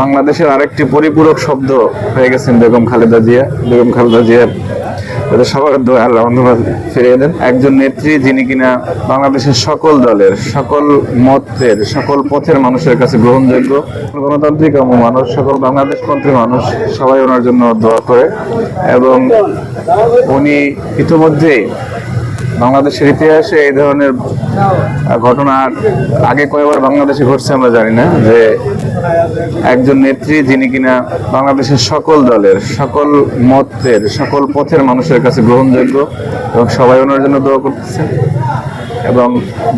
বাংলাদেশের আরেকটি পরিপূরক শব্দ হয়ে গেছেন বেগম খালেদা জিয়া। বেগম খালেদা জিয়া যাতে সবার দোয়া, আল্লাহ ধন্যবাদ ফিরিয়ে দেন। একজন নেত্রী যিনি কিনা বাংলাদেশের সকল দলের, সকল মতের, সকল পথের মানুষের কাছে গ্রহণযোগ্য। গণতান্ত্রিক মানুষ, সকল বাংলাদেশপন্থী মানুষ সবাই ওনার জন্য দোয়া করে। এবং উনি ইতিমধ্যেই বাংলাদেশের ইতিহাসে এই ধরনের ঘটনা আগে কয়েকবার বাংলাদেশে ঘটছে আমরা জানি না, যে একজন নেত্রী যিনি কিনা বাংলাদেশের সকল দলের, সকল মতের, সকল পথের মানুষের কাছে গ্রহণযোগ্য এবং সবাই ওনার জন্য দোয়া করতেছে। এবং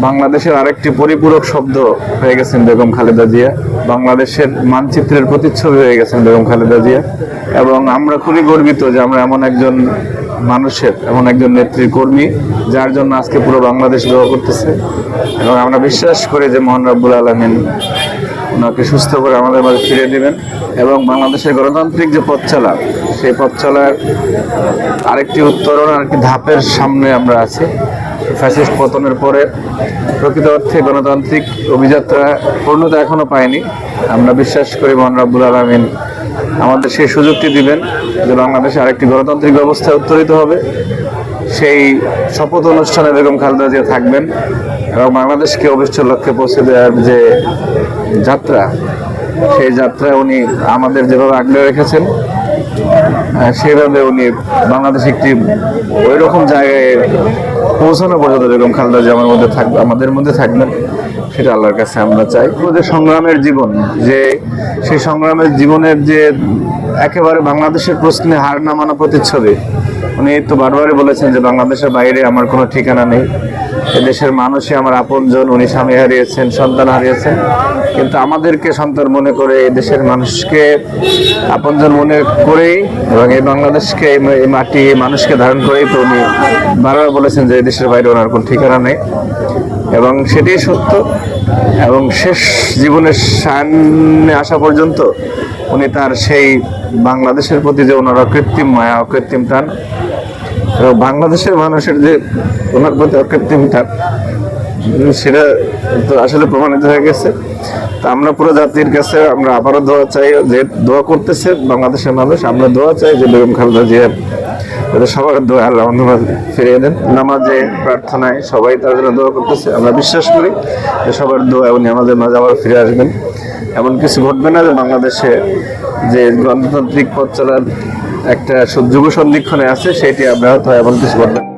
বাংলাদেশের আরেকটি পরিপূরক শব্দ হয়ে গেছেন বেগম খালেদা জিয়া। বাংলাদেশের মানচিত্রের প্রতিচ্ছবি হয়ে গেছেন বেগম খালেদা জিয়া। এবং আমরা খুবই গর্বিত যে আমরা এমন একজন মানুষের এমন একজন নেত্রী কর্মী যার জন্য আজকে পুরো বাংলাদেশ দোয়া করতেছে। এবং আমরা বিশ্বাস করি যে মোহন রব্বুল আলমিন ওনাকে সুস্থ করে আমাদের মাঝে ফিরে দেবেন। এবং বাংলাদেশের গণতান্ত্রিক যে পথ চলা সেই পথ চলার আরেকটি উত্তরণ আরেকটি ধাপের সামনে আমরা আছি। ফ্যাসিস্ট পতনের পরে প্রকৃত অর্থে গণতান্ত্রিক অভিযাত্রা পূর্ণতা এখনও পায়নি। আমরা বিশ্বাস করি মোহন রব্বুল আলমিন আমাদের সেই সুযোগটি দিবেন যে বাংলাদেশে আরেকটি গণতান্ত্রিক ব্যবস্থা উত্তরিত হবে। সেই শপথ অনুষ্ঠানে বেগম খালেদা জিয়া থাকবেন এবং বাংলাদেশকে অভিষ্ট লক্ষ্যে পৌঁছে দেওয়ার যে যাত্রা, সেই যাত্রায় উনি আমাদের যেভাবে আগলে রেখেছেন সেভাবে উনি বাংলাদেশ একটি ওই রকম জায়গায় পৌঁছানো পর্যন্ত বেগম খালেদা জিয়া আমার মধ্যে থাকবে আমাদের মধ্যে থাকবেন। সেটা আল্লাহর কাছে আমরা চাই। যে সংগ্রামের জীবন, যে সেই সংগ্রামের জীবনের যে একেবারে বাংলাদেশের প্রশ্নে হার না মানা প্রতিচ্ছবি, উনি তো বারবারই বলেছেন যে বাংলাদেশের বাইরে আমার কোনো ঠিকানা নেই। দেশের মানুষই আমার আপনজন, উনি স্বামী হারিয়েছেন, সন্তান হারিয়েছেন। কিন্তু আমাদেরকে সন্তান মনে করে এই দেশের মানুষকে আপনজন মনে করেই এবং এই বাংলাদেশকে, এই মাটি মানুষকে ধারণ করেই তো উনি বারবার বলেছেন যে এই দেশের বাইরে ওনার কোনো ঠিকানা নেই। এবং সেটাই সত্য। এবং শেষ জীবনের সামনে আসা পর্যন্ত উনি তার সেই বাংলাদেশের প্রতি যে ওনার অকৃত্রিম মায়া, অকৃত্রিম টান, এবং বাংলাদেশের মানুষের যে ওনার প্রতি অকৃত্রিম টান সেটা তো আসলে প্রমাণিত হয়ে গেছে। তা আমরা পুরো জাতির কাছে আমরা আবারও দোয়া চাই, যে দোয়া করতেছে বাংলাদেশের মানুষ, আমরা দোয়া চাই যে বেগম খালেদা জিয়ার যাতে সবার দোয়া আল্লাহ ধন্যবাদ ফিরিয়ে দেন। নামাজে প্রার্থনায় সবাই তার জন্য দোয়া করতেছে। আমরা বিশ্বাস করি যে সবার দোয়া উনি আমাদের মাঝে আবার ফিরে আসবেন। এমন কিছু ঘটবে না যে বাংলাদেশে যে গণতান্ত্রিক পথ চলার একটা যুগ সন্ধিক্ষণে আছে, সেটি অব্যাহত হয়তো এমন কিছু ঘটবে না।